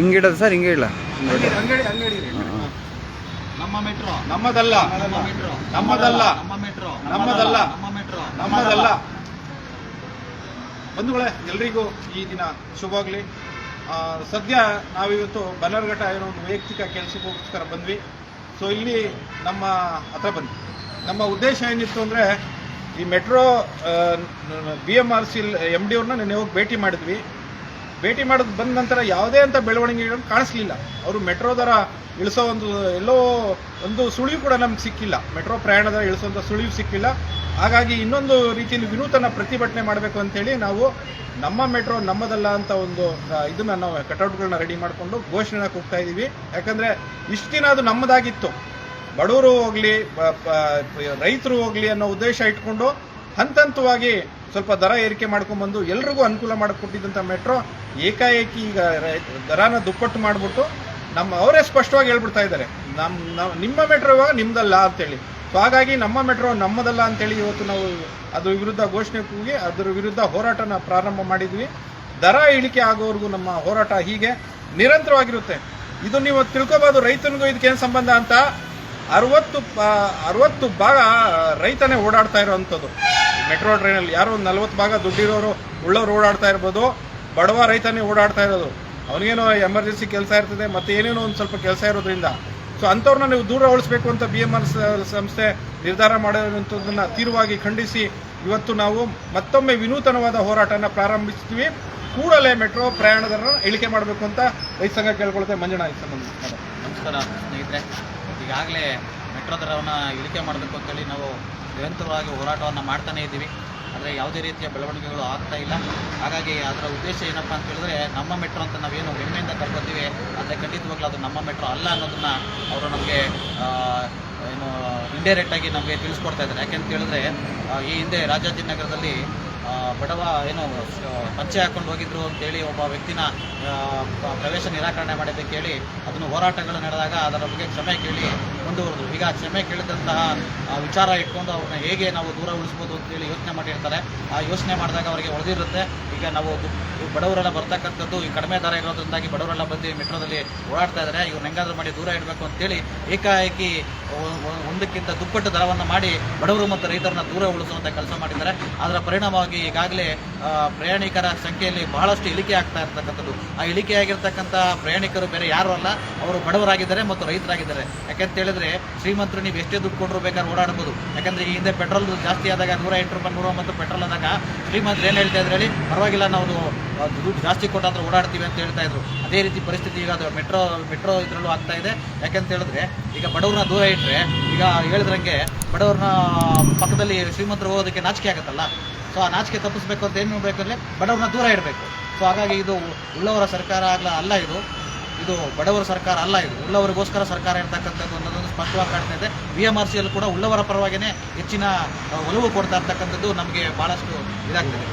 ಹಿಂಗಿಡೋದು sir, ಹಿಂಗೆ ಅಂಗಡಿ ನಮ್ಮ ಮೆಟ್ರೋ ನಮ್ಮದಲ್ಲ ನಮ್ಮದಲ್ಲ ನಮ್ಮ ಮೆಟ್ರೋ, ನಮ್ಮದಲ್ಲ. ನಮ್ಮ ಮೆಟ್ರೋ ನಮ್ಮದಲ್ಲ. ಬಂಧುಗಳೇ, ಎಲ್ರಿಗೂ ಈ ದಿನ ಶುಭವಾಗಲಿ. ಸದ್ಯ ನಾವಿವತ್ತು ಬನ್ನರ್ಘಟ್ಟ ಏನೋ ಒಂದು ವೈಯಕ್ತಿಕ ಕೆಲಸಕ್ಕೋಸ್ಕರ ಬಂದ್ವಿ. ಸೊ ಇಲ್ಲಿ ನಮ್ಮ ಹತ್ರ ಬಂದ್ವಿ. ನಮ್ಮ ಉದ್ದೇಶ ಏನಿತ್ತು ಅಂದರೆ, ಈ metro B M R C M D ಅವ್ರನ್ನ ನೆನ್ನೆ ಹೋಗಿ ಭೇಟಿ ಮಾಡಿದ್ವಿ. ಭೇಟಿ ಮಾಡೋದು ಬಂದ ನಂತರ ಯಾವುದೇ ಅಂತ ಬೆಳವಣಿಗೆಗಳನ್ನು ಕಾಣಿಸ್ಲಿಲ್ಲ. ಅವರು ಮೆಟ್ರೋ ದರ ಇಳಿಸೋ ಒಂದು ಎಲ್ಲೋ ಒಂದು ಸುಳಿವು ಕೂಡ ನಮ್ಗೆ ಸಿಕ್ಕಿಲ್ಲ. ಮೆಟ್ರೋ ಪ್ರಯಾಣದ ಇಳಿಸೋಂಥ ಸುಳಿವು ಸಿಕ್ಕಿಲ್ಲ. ಹಾಗಾಗಿ ಇನ್ನೊಂದು ರೀತಿಯಲ್ಲಿ ವಿನೂತನ ಪ್ರತಿಭಟನೆ ಮಾಡಬೇಕು ಅಂತೇಳಿ ನಾವು ನಮ್ಮ ಮೆಟ್ರೋ ನಮ್ಮದಲ್ಲ ಅಂತ ಒಂದು ಇದನ್ನು ಇದನ್ನ ನಾವು ಕಟೌಟ್ಗಳನ್ನ ರೆಡಿ ಮಾಡಿಕೊಂಡು ಘೋಷಣೆ ಹೋಗ್ತಾ ಇದ್ದೀವಿ ಯಾಕಂದರೆ ಇಷ್ಟು ದಿನ ಅದು ನಮ್ಮದಾಗಿತ್ತು. ಬಡವರು ಹೋಗಲಿ ರೈತರು ಹೋಗಲಿ ಅನ್ನೋ ಉದ್ದೇಶ ಇಟ್ಕೊಂಡು ಹಂತ ಹಂತವಾಗಿ ಸ್ವಲ್ಪ ದರ ಏರಿಕೆ ಮಾಡ್ಕೊಂಡ್ಬಂದು ಎಲ್ರಿಗೂ ಅನುಕೂಲ ಮಾಡಿಕೊಟ್ಟಿದ್ದಂಥ ಮೆಟ್ರೋ ಏಕಾಏಕಿ ಈಗ ದರಾನ ದುಪ್ಪಟ್ಟು ಮಾಡಿಬಿಟ್ಟು ನಮ್ಮ ಅವರೇ ಸ್ಪಷ್ಟವಾಗಿ ಹೇಳ್ಬಿಡ್ತಾ ಇದ್ದಾರೆ. ನಮ್ಮ ನಿಮ್ಮ ಮೆಟ್ರೋ ಇವಾಗ ನಿಮ್ಮದಲ್ಲ ಅಂತೇಳಿ. ಸೊ ಹಾಗಾಗಿ ನಮ್ಮ ಮೆಟ್ರೋ ನಮ್ಮದಲ್ಲ ಅಂತೇಳಿ ಇವತ್ತು ನಾವು ಅದ್ರ ವಿರುದ್ಧ ಘೋಷಣೆ ಕೂಗಿ ಅದರ ವಿರುದ್ಧ ಹೋರಾಟನ ಪ್ರಾರಂಭ ಮಾಡಿದ್ವಿ. ದರ ಇಳಿಕೆ ಆಗೋವರೆಗೂ ನಮ್ಮ ಹೋರಾಟ ಹೀಗೆ ನಿರಂತರವಾಗಿರುತ್ತೆ. ಇದು ನೀವು ತಿಳ್ಕೊಬೋದು, ರೈತನಿಗೂ ಇದಕ್ಕೇನು ಸಂಬಂಧ ಅಂತ. ಅರವತ್ತು ಅರವತ್ತು ಭಾಗ ರೈತನೇ ಓಡಾಡ್ತಾ ಇರೋವಂಥದ್ದು. ಮೆಟ್ರೋ ಟ್ರೈನಲ್ಲಿ ಯಾರೋ ಒಂದು ನಲ್ವತ್ತು ಭಾಗ ದುಡ್ಡಿರೋರು ಉಳ್ಳೋರು ಓಡಾಡ್ತಾ ಇರ್ಬೋದು, ಬಡವ ರೈತನೇ ಓಡಾಡ್ತಾ ಇರೋದು. ಅವನಿಗೇನೋ ಎಮರ್ಜೆನ್ಸಿ ಕೆಲಸ ಇರ್ತದೆ, ಮತ್ತೆ ಏನೇನೋ ಒಂದು ಸ್ವಲ್ಪ ಕೆಲಸ ಇರೋದ್ರಿಂದ. ಸೊ ಅಂಥವ್ರನ್ನ ನೀವು ದೂರ ಉಳಿಸ್ಬೇಕು ಅಂತ ಬಿ ಎಂ ಆರ್ ಸಂಸ್ಥೆ ನಿರ್ಧಾರ ಮಾಡಿರುವಂಥದ್ದನ್ನು ತೀವ್ರವಾಗಿ ಖಂಡಿಸಿ, ಇವತ್ತು ನಾವು ಮತ್ತೊಮ್ಮೆ ವಿನೂತನವಾದ ಹೋರಾಟನ ಪ್ರಾರಂಭಿಸ್ತೀವಿ. ಕೂಡಲೇ ಮೆಟ್ರೋ ಪ್ರಯಾಣದರ ಇಳಿಕೆ ಮಾಡಬೇಕು ಅಂತ ರೈತ ಸಂಘ ಕೇಳ್ಕೊಳ್ತೇವೆ. ಮಂಜುಳಾ ಈ ಸಂಬಂಧ. ನಮಸ್ಕಾರ ಸ್ನೇಹಿತರೆ. ಈಗಾಗಲೇ ಮೆಟ್ರೋ ದರವನ್ನು ಇಳಿಕೆ ಮಾಡಬೇಕು ಅಂತೇಳಿ ನಾವು ನಿರಂತರವಾಗಿ ಹೋರಾಟವನ್ನು ಮಾಡ್ತಾನೇ ಇದ್ದೀವಿ. ಆದರೆ ಯಾವುದೇ ರೀತಿಯ ಬೆಳವಣಿಗೆಗಳು ಆಗ್ತಾ ಇಲ್ಲ. ಹಾಗಾಗಿ ಅದರ ಉದ್ದೇಶ ಏನಪ್ಪ ಅಂತ ಹೇಳಿದ್ರೆ ನಮ್ಮ ಮೆಟ್ರೋ ಅಂತ ನಾವೇನು ಹೆಮ್ಮೆಯಿಂದ ಕರ್ಕೊತೀವಿ, ಆದರೆ ಖಂಡಿತವಾಗ್ಲೂ ಅದು ನಮ್ಮ ಮೆಟ್ರೋ ಅಲ್ಲ ಅನ್ನೋದನ್ನ ಅವರು ನಮಗೆ ಏನು ಇಂಡೈರೆಕ್ಟ್ ಆಗಿ ನಮಗೆ ತಿಳಿಸ್ಕೊಡ್ತಾ ಇದ್ದಾರೆ. ಯಾಕೆಂತ ಹೇಳಿದ್ರೆ ಈ ಹಿಂದೆ ರಾಜಾಜಿನಗರದಲ್ಲಿ ಬಡವ ಏನು ಪಂಚೆ ಹಾಕೊಂಡು ಹೋಗಿದ್ರು ಅಂತೇಳಿ ಒಬ್ಬ ವ್ಯಕ್ತಿನ ಪ್ರವೇಶ ನಿರಾಕರಣೆ ಮಾಡಿದ್ದಕ್ಕೆ ಹೇಳಿ ಅದನ್ನು ಹೋರಾಟಗಳು ನಡೆದಾಗ ಅದರ ಬಗ್ಗೆ ಕ್ಷಮೆ ಕೇಳಿ ಮುಂದುವರೆದು ಈಗ ಕ್ಷಮೆ ಕೇಳಿದಂತಹ ವಿಚಾರ ಇಟ್ಕೊಂಡು ಅವ್ರನ್ನ ಹೇಗೆ ನಾವು ದೂರ ಉಳಿಸ್ಬೋದು ಅಂತೇಳಿ ಯೋಚನೆ ಮಾಡಿರ್ತಾರೆ. ಆ ಯೋಚನೆ ಮಾಡಿದಾಗ ಅವರಿಗೆ ಹೊಡೆದಿರುತ್ತೆ ಈಗ ನಾವು ಬಡವರೆಲ್ಲ ಬರ್ತಕ್ಕಂಥದ್ದು, ಈ ಕಡಿಮೆ ದರ ಇರೋದ್ರಿಂದಾಗಿ ಬಡವರೆಲ್ಲ ಬಂದು ಮೆಟ್ರೋದಲ್ಲಿ ಓಡಾಡ್ತಾ ಇದ್ದಾರೆ ಇವ್ರನ್ನ ಹೆಂಗಾದ್ರೂ ಮಾಡಿ ದೂರ ಇಡಬೇಕು ಅಂತೇಳಿ ಏಕಾಏಕಿ ಒಂದಕ್ಕಿಂತ ದುಪ್ಪಟ್ಟು ದರವನ್ನು ಮಾಡಿ ಬಡವರು ಮತ್ತು ರೈತರನ್ನ ದೂರ ಉಳಿಸುವಂಥ ಕೆಲಸ ಮಾಡಿದ್ದಾರೆ. ಅದರ ಪರಿಣಾಮವಾಗಿ ಈಗಾಗಲೇ ಪ್ರಯಾಣಿಕರ ಸಂಖ್ಯೆಯಲ್ಲಿ ಬಹಳಷ್ಟು ಇಳಿಕೆ ಆಗ್ತಾ ಇರ್ತಕ್ಕಂಥದ್ದು. ಆ ಇಳಿಕೆ ಆಗಿರ್ತಕ್ಕಂಥ ಪ್ರಯಾಣಿಕರು ಬೇರೆ ಯಾರು ಅಲ್ಲ. ಅವರು ಬಡವರಾಗಿದ್ದಾರೆ ಮತ್ತು ರೈತರಾಗಿದ್ದಾರೆ. ಯಾಕೆಂತ ಹೇಳಿದ್ರೆ ಶ್ರೀಮಂತರು ನೀವು ಎಷ್ಟೇ ದುಡ್ಡು ಕೊಟ್ಟರು ಬೇಕಾದ್ರೆ ಓಡಾಡ್ಬೋದು. ಯಾಕಂದ್ರೆ ಈ ಹಿಂದೆ ಪೆಟ್ರೋಲ್ ಜಾಸ್ತಿ ಆದಾಗ ನೂರ ಎಂಟು ರೂಪಾಯಿ, ನೂರ ಒಂಬತ್ತು ಪೆಟ್ರೋಲ್ ಆದಾಗ ಶ್ರೀಮಂತರು ಏನು ಹೇಳ್ತಾ ಹೇಳಿ? ಪರವಾಗಿಲ್ಲ, ನಾವು ದುಡ್ಡು ಜಾಸ್ತಿ ಕೊಟ್ಟಾದ್ರೆ ಓಡಾಡ್ತೀವಿ ಅಂತ ಹೇಳ್ತಾ ಇದ್ರು. ಅದೇ ರೀತಿ ಪರಿಸ್ಥಿತಿ ಈಗ ಅದು ಮೆಟ್ರೋ ಮೆಟ್ರೋ ಇದರಲ್ಲೂ ಆಗ್ತಾ ಇದೆ. ಯಾಕಂತ ಹೇಳಿದ್ರೆ, ಈಗ ಬಡವ್ರನ್ನ ದೂರ ಇಟ್ಟರೆ ಈಗ ಹೇಳಿದ್ರಂಗೆ ಬಡವ್ರನ್ನ ಪಕ್ಕದಲ್ಲಿ ಶ್ರೀಮಂತರು ಹೋಗೋದಕ್ಕೆ ನಾಚಿಕೆ ಆಗುತ್ತಲ್ಲ? ಸೊ ಆ ನಾಚಿಕೆ ತಪ್ಪಿಸ್ಬೇಕು ಅಂತ ಏನು ಬೇಕಂದ್ರೆ ಬಡವ್ರನ್ನ ದೂರ ಇಡಬೇಕು. ಸೊ ಹಾಗಾಗಿ ಇದು ಉಳ್ಳವರ ಸರ್ಕಾರ ಆಗಲ್ಲ ಅಲ್ಲ ಇದು. ಇದು ಬಡವರ ಸರ್ಕಾರ ಅಲ್ಲ ಇದು. ಉಳ್ಳವರಿಗೋಸ್ಕರ ಸರ್ಕಾರ ಇರ್ತಕ್ಕಂಥದ್ದು ಅನ್ನೋದೊಂದು ಸ್ಪಷ್ಟವಾಗಿ ಕಾಣ್ತಾ ಇದೆ. ವಿ ಎಂ ಆರ್ ಸಿಯಲ್ಲಿ ಕೂಡ ಉಳ್ಳವರ ಪರವಾಗಿಯೇ ಹೆಚ್ಚಿನ ಒಲವು ಕೊಡ್ತಾ ಇರ್ತಕ್ಕಂಥದ್ದು ನಮಗೆ ಭಾಳಷ್ಟು ಇದಾಗ್ತದೆ